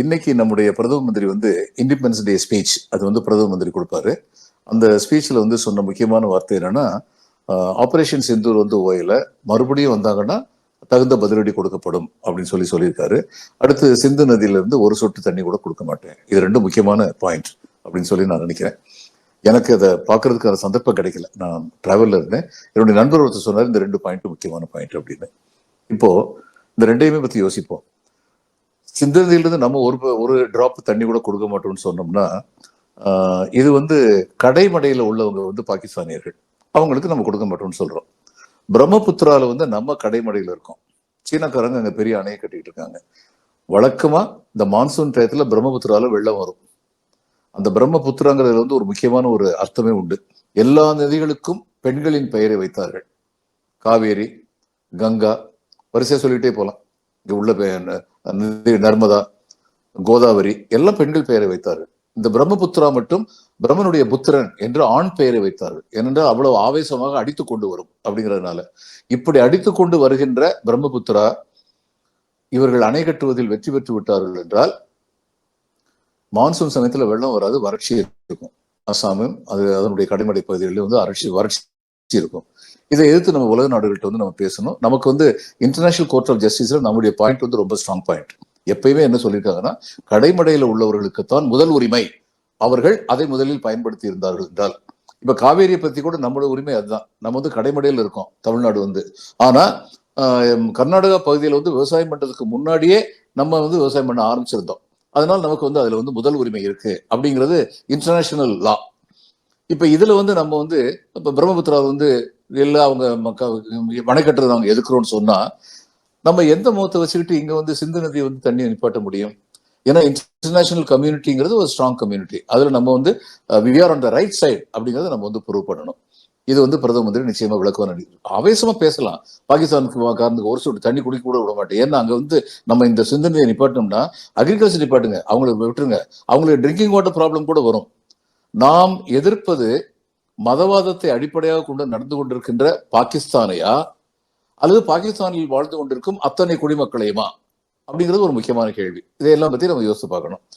இன்னைக்கு நம்முடைய பிரதம மந்திரி வந்து இண்டிபெண்டன்ஸ் டே ஸ்பீச் அது வந்து பிரதம மந்திரி கொடுப்பாரு. அந்த ஸ்பீச்ல வந்து சொன்ன முக்கியமான வார்த்தை என்னன்னா ஆப்ரேஷன் செந்தூர் வந்து ஓயில. மறுபடியும் வந்தாங்கன்னா தகுந்த பதிலடி கொடுக்கப்படும் அப்படின்னு சொல்லி சொல்லியிருக்காரு. அடுத்து சிந்து நதியிலிருந்து ஒரு சொட்டு தண்ணி கூட கொடுக்க மாட்டேன். இது ரெண்டு முக்கியமான பாயிண்ட் அப்படின்னு சொல்லி நான் நினைக்கிறேன். எனக்கு அதை பார்க்கறதுக்கான சந்தர்ப்பம் கிடைக்கல. நான் டிராவலில் இருந்தேன். என்னுடைய நண்பர் ஒருத்தர் சொன்னார் இந்த ரெண்டு பாயிண்ட் முக்கியமான பாயிண்ட் அப்படின்னு. இப்போ இந்த ரெண்டையுமே பற்றி யோசிப்போம். சிந்தனையிலிருந்து நம்ம ஒரு ஒரு டிராப் தண்ணி கூட கொடுக்க மாட்டோம்னு சொன்னோம்னா ஆஹ், இது வந்து கடைமடையில உள்ளவங்க வந்து பாகிஸ்தானியர்கள். அவங்களுக்கு நம்ம கொடுக்க மாட்டோம்னு சொல்றோம். பிரம்மபுத்திரால வந்து நம்ம கடைமடையில இருக்கோம். சீனக்காரங்க அங்க பெரிய அணையை கட்டிட்டு இருக்காங்க. வழக்கமா இந்த மான்சூன் டயத்துல பிரம்மபுத்திரால வெள்ளம் வரும். அந்த பிரம்மபுத்திராங்கிறதுல வந்து ஒரு முக்கியமான ஒரு அர்த்தமே உண்டு. எல்லா நதிகளுக்கும் பெண்களின் பெயரை வைத்தார்கள். காவேரி கங்கா வரிசையாக சொல்லிட்டே போகலாம் இங்க உள்ள நர்மதா கோதாவரி எல்லாம் பெண்கள் பெயரை வைத்தார்கள். இந்த பிரம்மபுத்திரா மட்டும் பிரம்மனுடைய புத்திரன் என்று ஆண் பெயரை வைத்தார்கள். ஏனென்றால் அவ்வளவு ஆவேசமாக அடித்து கொண்டு வரும் அப்படிங்கிறதுனால. இப்படி அடித்து கொண்டு வருகின்ற பிரம்மபுத்திரா இவர்கள் அணை கட்டுவதில் வெற்றி பெற்று விட்டார்கள் என்றால் மான்சூன் சமயத்துல வெள்ளம் வராது வறட்சி இருக்கும். அசாமும் அது அதனுடைய கடைமடை பகுதிகளில் வந்து வறட்சி வறட்சி இருக்கும். இதை எதிர்த்து நம்ம உலக நாடுகள்கிட்ட வந்து நம்ம பேசணும். நமக்கு வந்து இன்டர்நேஷனல் கோர்ட் ஆஃப் ஜஸ்டிஸ்ல நம்முடைய பாயிண்ட் வந்து ரொம்ப ஸ்ட்ராங் பாயிண்ட் எப்பயுமே என்ன சொல்லியிருக்காங்கன்னா கடைமடையில உள்ளவர்களுக்குத்தான் முதல் உரிமை. அவர்கள் அதை முதலில் பயன்படுத்தி இருந்தார்கள் என்றால். இப்ப காவேரியை பத்தி கூட நம்மளோட உரிமை அதுதான். நம்ம வந்து கடைமடையில் இருக்கோம் தமிழ்நாடு வந்து. ஆனா கர்நாடகா பகுதியில் வந்து விவசாயம் பண்றதுக்கு முன்னாடியே நம்ம வந்து விவசாயம் பண்ண ஆரம்பிச்சிருந்தோம். அதனால நமக்கு வந்து அதுல வந்து முதல் உரிமை இருக்கு அப்படிங்கிறது இன்டர்நேஷனல் லா இப்போ இதில் வந்து நம்ம வந்து இப்போ பிரம்மபுத்திரா வந்து எல்லாம் அவங்க மக்க- அவங்க எதுக்குறோம்னு சொன்னா நம்ம எந்த முகத்தை வச்சுக்கிட்டு இங்க வந்து சிந்து நதியை வந்து தண்ணியை நிப்பாட்ட முடியும்? ஏன்னா இன்டர்நேஷனல் கம்யூனிட்டிங்கிறது ஒரு ஸ்ட்ராங் கம்யூனிட்டி அதில் நம்ம வந்து we are on the right side அப்படிங்கறத நம்ம வந்து ப்ரூவ் பண்ணணும். இது வந்து பிரதம மந்திரி நிச்சயமா விளக்குவார் ஆவேசமா பேசலாம். பாகிஸ்தானுக்கு காரணத்துக்கு ஒரு சொட்டு தண்ணி குடிக்க கூட விட மாட்டேன். ஏன்னா அங்க வந்து நம்ம இந்த சிந்து நதியை நிப்பாட்டோம்னா அக்ரிகல்ச்சர் நிப்பாட்டுங்க அவங்களை விட்டுருங்க. அவங்களுக்கு ட்ரிங்கிங் வாட்டர் ப்ராப்ளம் கூட வரும். நாம் எதிர்ப்பது மதவாதத்தை அடிப்படையாக கொண்டு நடந்து கொண்டிருக்கின்ற பாகிஸ்தானையா? அல்லது பாகிஸ்தானில் வாழ்ந்து கொண்டிருக்கும் அத்தனை குடிமக்களையுமா? அப்படிங்கிறது ஒரு முக்கியமான கேள்வி. இதையெல்லாம் பத்தி நம்ம யோசித்து பார்க்கணும்.